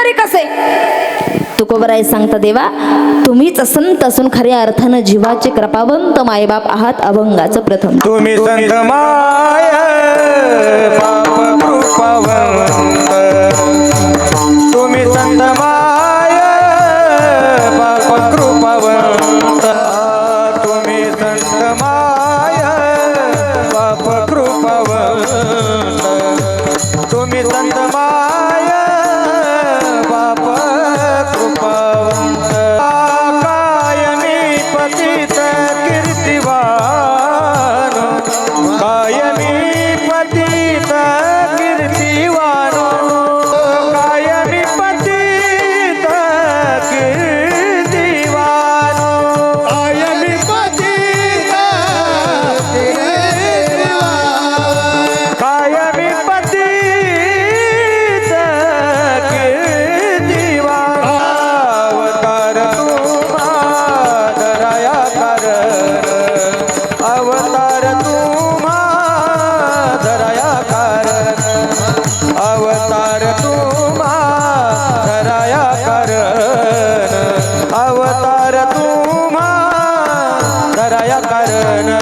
तरी कसे? तुकोबराय सांगता देवा तुम्हीच संत असून खऱ्या अर्थानं जीवाचे कृपावंत मायबाप आहात अभंगाचं प्रथम. तुम्ही संत माय तुम्ही संत माय पाप कृपावंत तुम्ही संत माय पाप कृपावंत तुम्ही संत माय Sita. दया कारण।